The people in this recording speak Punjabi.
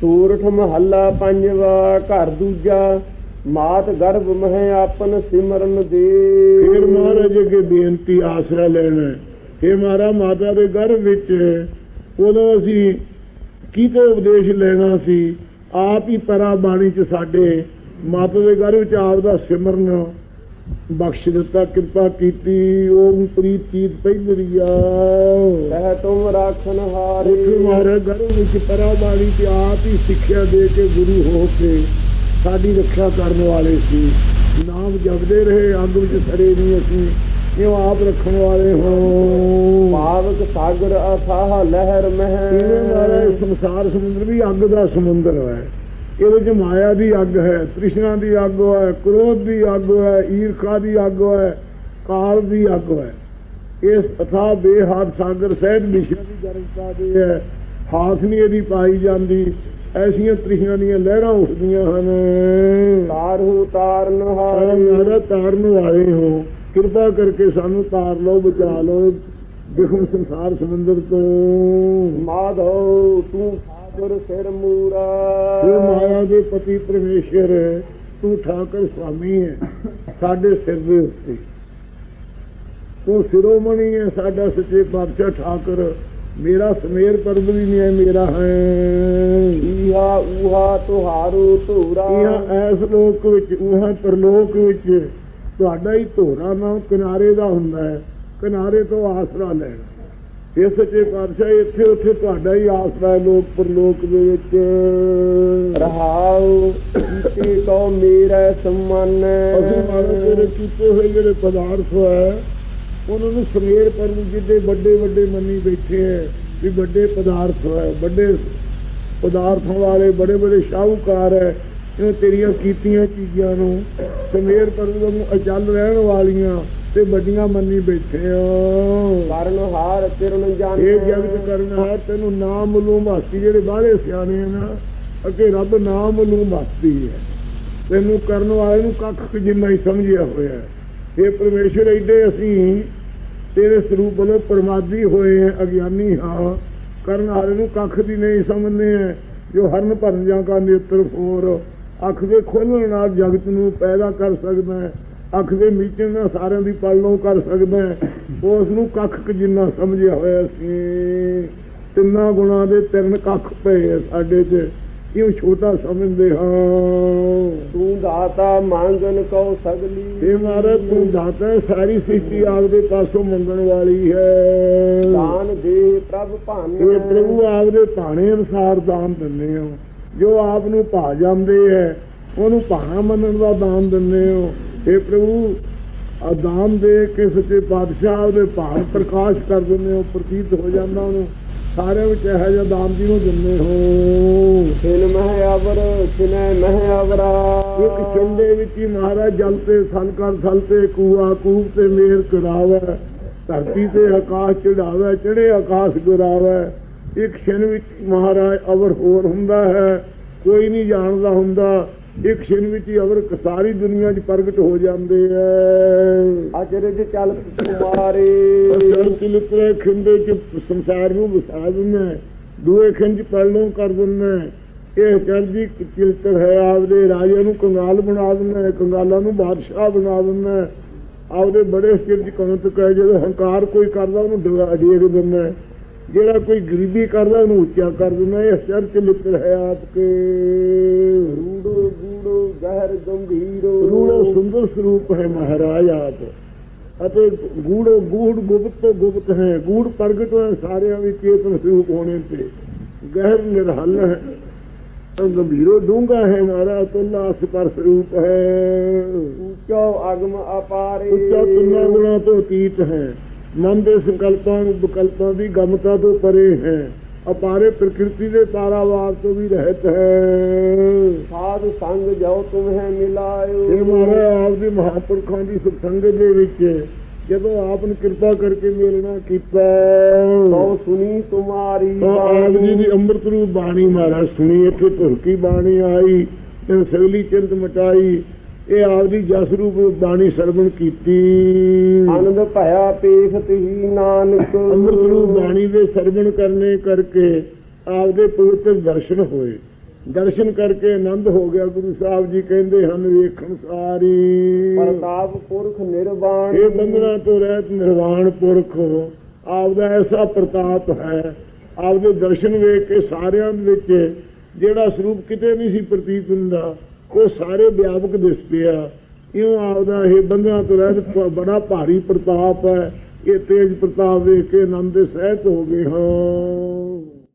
ਸੂਰਠ ਮਹੱਲਾ ਪੰਜਵਾ, ਘਰ ਦੂਜਾ, ਮਾਤ ਗਰਭ ਮਹਿ ਆਪਨ ਸਿਮਰਨ ਦੇ। ਫਿਰ ਮਹਾਰਾਜ ਅੱਗੇ ਬੇਨਤੀ ਆਸਰਾ ਲੈਣਾ। ਹੈ ਕਿ ਮਾਤਾ ਦੇ ਗਰਭ ਵਿੱਚ ਉਦੋਂ ਅਸੀਂ ਕਿਤੇ ਉਪਦੇਸ਼ ਲੈਣਾ ਸੀ? ਆਪ ਹੀ ਪਰਾ ਬਾਣੀ ਚ ਸਾਡੇ ਮਾਤਾ ਦੇ ਗਰਭ ਵਿੱਚ ਆਪ ਦਾ ਸਿਮਰਨ ਬਖਸ਼ ਦਿੱਤਾ ਕਿਰਪਾ ਕੀਤੀ ਓਮ ਪ੍ਰੀਤ ਚੀਤ ਪਹਿਲਰੀਆ ਕਹਿ ਤੁਮ ਰਾਖਨ ਹਾਰੇ। ਉੱਥੇ ਮਹਾਰਾਜ ਗਰਭ ਵਿੱਚ ਪਰਾ ਬਾਣੀ ਤੇ ਆਪ ਹੀ ਸਿੱਖਿਆ ਦੇ ਕੇ ਗੁਰੂ ਹੋ ਕੇ ਸਾਡੀ ਰੱਖਿਆ ਕਰਨ ਵਾਲੇ ਸੀ। ਨਾਮ ਜਪਦੇ ਰਹੇ ਅੰਗ ਵਿੱਚ ਸੜੇ ਨਹੀਂ ਅਸੀਂ। ਇਹ ਆਪ ਰੱਖਣ ਵਾਲੇ ਹੋ। ਪਾਵਕ ਸਾਗਰ ਅਥਾਹ ਲਹਿਰ ਇਹ ਮਹਿ ਮਹਾਰਾਜ ਸੰਸਾਰ ਸਮੁੰਦਰ ਵੀ ਅੱਗ ਦਾ ਸਮੁੰਦਰ ਹੈ। ਇਹਦੇ ਚ ਮਾਇਆ ਦੀ ਅੱਗ ਹੈ ਤ੍ਰਿਸ਼ਨਾ ਦੀ ਅੱਗ ਹੈ ਕ੍ਰੋਧ ਦੀ ਅੱਗ ਹੈ ਈਰਖਾ ਦੀ ਅੱਗ ਹੈ ਕਾਲ ਦੀ ਅੱਗ ਹੈ। ਇਸ ਅਥਾ ਬੇਹੱਦ ਸਾਗਰ ਸਹਿਜ ਵਿਸ਼ਾ ਦੀ ਗਰਜਤਾ ਦੇ ਹੈ। ਨਹੀਂ ਇਹਦੀ ਪਾਈ ਜਾਂਦੀ। ਐਸੀਆਂ ਤ੍ਰਿਸ਼ਨਾ ਦੀਆਂ ਲਹਿਰਾਂ ਉੱਠਦੀਆਂ ਹਨ। ਤਾਰੂ ਤਾਰਨ ਹਾਰੇ। ਮੇਰਾ ਤਾਰਨ ਵਾਲੇ ਹੋ। ਕਿਰਪਾ ਕਰਕੇ ਸਾਨੂੰ ਤਾਰ ਲਓ ਬਚਾ ਲਓ। ਬਿਖਮ ਸੰਸਾਰ ਸਮੁੰਦਰ ਤੋਂ। ਮਾਧੋ ਤੂੰ ਠਾਕੁਰ ਸਿਰ ਮੂਰਾ। ਇਹ ਮਾਇਆ ਦੇ ਪਤੀ ਪਰਮੇਸ਼ਰ ਤੂੰ ਠਾਕਰ ਸੁਆਮੀ ਹੈ ਸਾਡੇ ਸਿਰ ਦੇ ਉੱਤੇ। ਤੂੰ ਸਿਰੋਮਣੀ ਹੈ ਸਾਡਾ ਸੱਚੇ ਪਾਤਸ਼ਾਹ ਠਾਕਰ। ਮੇਰਾ ਸਮੇਰ ਪਰਬ ਵੀ ਨਹੀਂ ਹੈ ਮੇਰਾ ਹੈ। ਈਹਾ ਊਹਾ ਤੁਹਾਰੂ ਧੂਰਾ। ਇਹ ਐਸ ਲੋਕ ਵਿੱਚ ਉਹਾਂ ਪਰਲੋਕ ਵਿੱਚ ਤੁਹਾਡਾ ਹੀ ਧੋਰਾ ਨਾਮ ਕਿਨਾਰੇ ਦਾ ਹੁੰਦਾ ਹੈ ਕਿਨਾਰੇ ਤੋਂ ਆਸਰਾ ਲੈਣਾ। ਇਹ ਸੱਚੇ ਪਾਤਸ਼ਾਹ ਇੱਥੇ ਉੱਥੇ ਤੁਹਾਡਾ ਹੀ ਆਸਰਾ ਹੈ ਲੋਕ ਪਰਲੋਕ ਦੇ ਵਿੱਚ। ਰਹਾਉ ਕੀਤੇ ਕੋ ਮੇਰਾ ਸਮਾਨ? ਅਸੀਂ ਮਾਰੇ ਤੇਰੇ ਕੀਤੇ ਹੋਏ ਜਿਹੜੇ ਪਦਾਰਥ ਹੈ ਉਹਨਾਂ ਨੂੰ ਸਮੇਰ ਪਰ ਨੂੰ ਜਿੱਡੇ ਵੱਡੇ ਵੱਡੇ ਮੰਨੀ ਬੈਠੇ ਹੈ ਵੀ ਵੱਡੇ ਪਦਾਰਥ ਹੈ ਵੱਡੇ ਪਦਾਰਥਾਂ ਵਾਲੇ ਬੜੇ ਬੜੇ ਸ਼ਾਹੂਕਾਰ ਹੈ ਇਹਨਾਂ ਤੇਰੀਆਂ ਕੀਤੀਆਂ ਚੀਜ਼ਾਂ ਨੂੰ ਸਮੇਰ ਪਰ ਨੂੰ ਅਚਲ ਰਹਿਣ ਵਾਲੀਆਂ ਤੇ ਵੱਡੀਆਂ ਮੰਨੀ ਬੈਠੇ ਹੋ ਕਰਨ ਹਾਰ ਤਿਰਨ ਜਾਣ ਇਹ ਜਗਤ ਕਰਨਾ ਹੈ ਤੈਨੂੰ ਨਾਮ ਮਲੂਮ ਹਸਤੀ ਜਿਹੜੇ ਬਾਹਲੇ ਸਿਆਣੇ ਆ ਨਾ ਅੱਗੇ ਰੱਬ ਨਾਮ ਮਲੂਮ ਹਸਤੀ ਹੈ। ਤੈਨੂੰ ਕਰਨ ਵਾਲੇ ਨੂੰ ਕੱਖ ਜਿੰਨਾ ਹੀ ਸਮਝਿਆ ਹੋਇਆ ਇਹ ਪਰਮੇਸ਼ਰ ਐਡੇ ਅਸੀਂ ਤੇਰੇ ਸਰੂਪ ਵੱਲੋਂ ਪਰਮਾਦੀ ਹੋਏ ਅਗਿਆਨੀ ਹਾਂ। ਕਰਨ ਵਾਲੇ ਨੂੰ ਕੱਖ ਦੀ ਨਹੀਂ ਸਮਝਦੇ ਜੋ ਹਰਨ ਭਰਨ ਜਾਂ ਕਾ ਨੇਤਰ ਫੋਰ ਅੱਖ ਦੇ ਖੋਲਣ ਨਾਲ ਜਗਤ ਨੂੰ ਪੈਦਾ ਕਰ ਸਕਦਾ ਹੈ। ਅੱਖ ਦੇ ਮੀਚਣ ਨਾਲ ਸਾਰਿਆਂ ਦੀ ਪਾਲਣਾ ਕਰ ਸਕਦਾ ਹੈ। ਉਸ ਨੂੰ ਕੱਖ ਜਿੰਨਾ ਸਮਝਿਆ ਹੋਇਆ ਸੀ ਤਿੰਨਾਂ ਗੁਣਾਂ ਦੇ ਤਿੰਨ ਕੱਖ ਪਏ ਸਾਡੇ 'ਚ। ਕਿਉਂ ਛੋਟਾ ਸਮਝਦੇ ਹਾਂ? ਤੂੰ ਦਾਤਾ ਮੰਗਨ ਕੋ ਸਗਲੀ। ਇਹ ਮਹਾਰਾਜ ਤੂੰ ਦਾਤਾ ਸਾਰੀ ਸ੍ਰਿਸ਼ਟੀ ਆਪਦੇ ਪਾਸੋਂ ਮੰਗਣ ਵਾਲੀ ਹੈ। ਦਾਨ ਦੇ ਪ੍ਰਭ ਭਾਨਿ ਇਹ ਪ੍ਰਭੂ ਆਪਦੇ ਭਾਣੇ ਅਨੁਸਾਰ ਦਾਨ ਦਿੰਦੇ ਹੋ। ਜੋ ਆਪ ਨੂੰ ਭਾ ਜਾਂਦੇ ਹੈ ਉਹਨੂੰ ਭਾਣਾ ਮੰਨਣ ਦਾ ਦਾਨ ਦਿੰਦੇ ਹੋ। ਇਹ ਪ੍ਰਭੂ ਆ ਦਾਨ ਦੇ ਕੇ ਸੱਚੇ ਪਾਤਸ਼ਾਹ ਦੇ ਭਾਣ ਪ੍ਰਕਾਸ਼ ਕਰ ਦਿੰਦੇ ਹੋ ਪ੍ਰਤੀਤ ਹੋ ਜਾਂਦਾ ਉਹਨੂੰ। ਸਾਰਿਆਂ ਵਿੱਚ ਇਹੋ ਜਿਹਾ ਦਾਨ ਜਿਹਨੂੰ ਦਿੰਦੇ ਹੋ। ਖਿਲ ਮਹਿ ਅਵਰ ਖਿਨੈ ਮਹਿ ਅਵਰਾ ਇੱਕ ਚੰਡੇ ਵਿੱਚ ਹੀ ਮਹਾਰਾਜ ਜਲ ਤੇ ਥਲ ਕਰ ਥਲ ਤੇ ਕੂਆ ਕੂਪ ਤੇ ਮੇਰ ਕਰਾਵੇ ਧਰਤੀ ਤੇ ਆਕਾਸ਼ ਚੜਾਵੇ ਚੜੇ ਆਕਾਸ਼ ਗੁਰਾਵੇ। ਇੱਕ ਛਿਨ ਵਿੱਚ ਮਹਾਰਾਜ ਅਵਰ ਹੋਰ ਹੁੰਦਾ ਹੈ ਕੋਈ ਨਹੀਂ ਜਾਣਦਾ ਹੁੰਦਾ ਇੱਕ ਛਿਨ ਵਿੱਚ ਹੀ ਅਵਰ ਸਾਰੀ ਦੁਨੀਆ 'ਚ ਪ੍ਰਗਟ ਹੋ ਜਾਂਦੇ ਐ ਅਜਰਜ ਚਲ ਕੁਮਾਰੇ ਅਸਲ ਚਿਲਤਰੇ ਖਿੰਦੇ 'ਚ ਸੰਸਾਰ ਨੂੰ ਵਸਾ ਦਿੰਦਾ। ਦੂਏ ਖਿੰਜ ਪਰਲੋਂ ਕਰ ਦਿੰਦਾ। ਇਹ ਚਰਜੀ ਚਿਲਤਰ ਹੈ ਆਪਦੇ ਰਾਜੇ ਨੂੰ ਕੰਗਾਲ ਬਣਾ ਦਿੰਦਾ ਕੰਗਾਲਾਂ ਨੂੰ ਬਾਦਸ਼ਾਹ ਬਣਾ ਦਿੰਦਾ ਆਪਦੇ ਬੜੇ ਸਿਰ 'ਚ ਕੌਂਤ ਕਹੇ ਜਦੋਂ ਹੰਕਾਰ ਕੋਈ ਕਰਦਾ ਉਹਨੂੰ ਡਗਾ- ਦਿੰਦਾ ਜਿਹੜਾ ਕੋਈ ਗਰੀਬੀ ਕਰਦਾ ਉਹਨੂੰ ਉੱਚਾ ਕਰ ਦਿੰਦਾ। ਇਹ ਚਰ ਚਿਲਤਰ ਹੈ ਆਪਕੇ। ਰੂੜੋ ਗੂੜੋ ਗਹਿਰ ਗੰਭੀਰੋ। ਰੂੜੋ ਸੁੰਦਰ ਸਰੂਪ ਹੈ ਮਹਾਰਾਜ ਆਪ। ਅਤੇ ਗੂੜੋ ਗੂੜ ਗੁਪਤ ਤੋਂ ਗੁਪਤ ਹੈ। ਗੂੜ ਪ੍ਰਗਟ ਹੈ ਸਾਰਿਆਂ ਵਿੱਚ ਚੇਤਨ ਸਰੂਪ ਹੋਣੇ ਤੇ। ਗਹਿਰ ਨਿਰਹਲ ਹੈ। ਤਾਂ ਗੰਭੀਰੋ ਡੂੰਗਾ ਹੈ ਮਾਰਾ ਤੁਲਾ ਅਸਪਰ ਸਰੂਪ ਹੈ। ਉੱਚੋ ਅਗਮ ਅਪਾਰੇ। ਉੱਚਾ ਤੁਨਾ ਗੁਣਾ ਤੋਂ ਅਤੀਤ ਹੈ। ਮਨ ਦੇ ਸੰਕਲਪਾਂ ਵਿਕਲਪਾਂ ਦੀ ਗਮਤਾ ਤੋਂ ਪਰੇ ਹੈ। ਅਪਾਰੇ ਪ੍ਰਕਿਰਤੀ ਦੇ ਤਾਰਾਵਾਰ ਤੋਂ ਵੀ ਰਹਿਤ ਹੈ। ਸਾਧ ਸੰਗ ਜੋ ਤੁਮਹਿ ਮਿਲਾਇਓ। ਇਹ ਮਹਾਰਾਜ ਆਪ ਦੇ ਮਹਾਪੁਰਖਾਂ ਦੀ ਸਤਸੰਗਤ ਦੇ ਵਿੱਚ ਜਦੋਂ ਆਪ ਨੇ ਕਿਰਪਾ ਕਰਕੇ ਮੇਲਣਾ ਕੀਤਾ। ਸੋ ਸੁਨੀ ਤੁਮਾਰੀ ਤਾਂ ਆਪ ਜੀ ਦੀ ਅੰਮ੍ਰਿਤ ਰੂਪ ਬਾਣੀ ਮਹਾਰਾਜ ਸੁਣੀ ਇੱਥੇ ਧੁਰਕੀ ਬਾਣੀ ਆਈ ਤੇ ਸਗਲੀ ਚਿੰਤ ਮਟਾਈ ਇਹ ਆਪ ਦੀ ਜਸ ਰੂਪ ਬਾਣੀ ਸਰਵਣ ਕੀਤੀ। ਆਨੰਦ ਭਇਆ ਪੇਖਤ ਹੀ ਨਾਨਕ। ਅੰਮ੍ਰਿਤ ਰੂਪ ਬਾਣੀ ਦੇ ਸਰਵਣ ਕਰਨੇ ਕਰਕੇ ਆਪ ਦੇ ਪਵਿੱਤਰ ਦਰਸ਼ਨ ਹੋਏ। ਦਰਸ਼ਨ ਕਰਕੇ ਆਨੰਦ ਹੋ ਗਿਆ। ਗੁਰੂ ਸਾਹਿਬ ਜੀ ਕਹਿੰਦੇ ਹਨ ਵੇਖਣ ਸਾਰੀ। ਪ੍ਰਤਾਪ ਪੁਰਖ ਨਿਰਵਾਣ। ਇਹ ਬੰਦਨਾ ਤੋਂ ਰਹਿਤ ਨਿਰਵਾਣ ਪੁਰਖ। ਆਪਦਾ ਐਸਾ ਪ੍ਰਤਾਪ ਹੈ ਆਪਦੇ ਦਰਸ਼ਨ ਵੇਖ ਕੇ ਸਾਰਿਆਂ ਦੇ ਵਿੱਚ ਜਿਹੜਾ ਸਰੂਪ ਕਿਤੇ ਨਹੀਂ ਸੀ ਪ੍ਰਤੀਤ ਹੁੰਦਾ ਉਹ ਸਾਰੇ ਵਿਆਪਕ ਦਿਸ ਪਿਆ। ਇਉਂ ਆਪਦਾ ਇਹ ਬੰਦਿਆਂ ਤੋਂ ਰਹਿਤ ਬੜਾ ਭਾਰੀ ਪ੍ਰਤਾਪ ਹੈ। ਇਹ ਤੇਜ ਪ੍ਰਤਾਪ ਵੇਖ ਕੇ ਆਨੰਦ ਸਹਿਤ ਹੋ ਗਏ ਹਾਂ।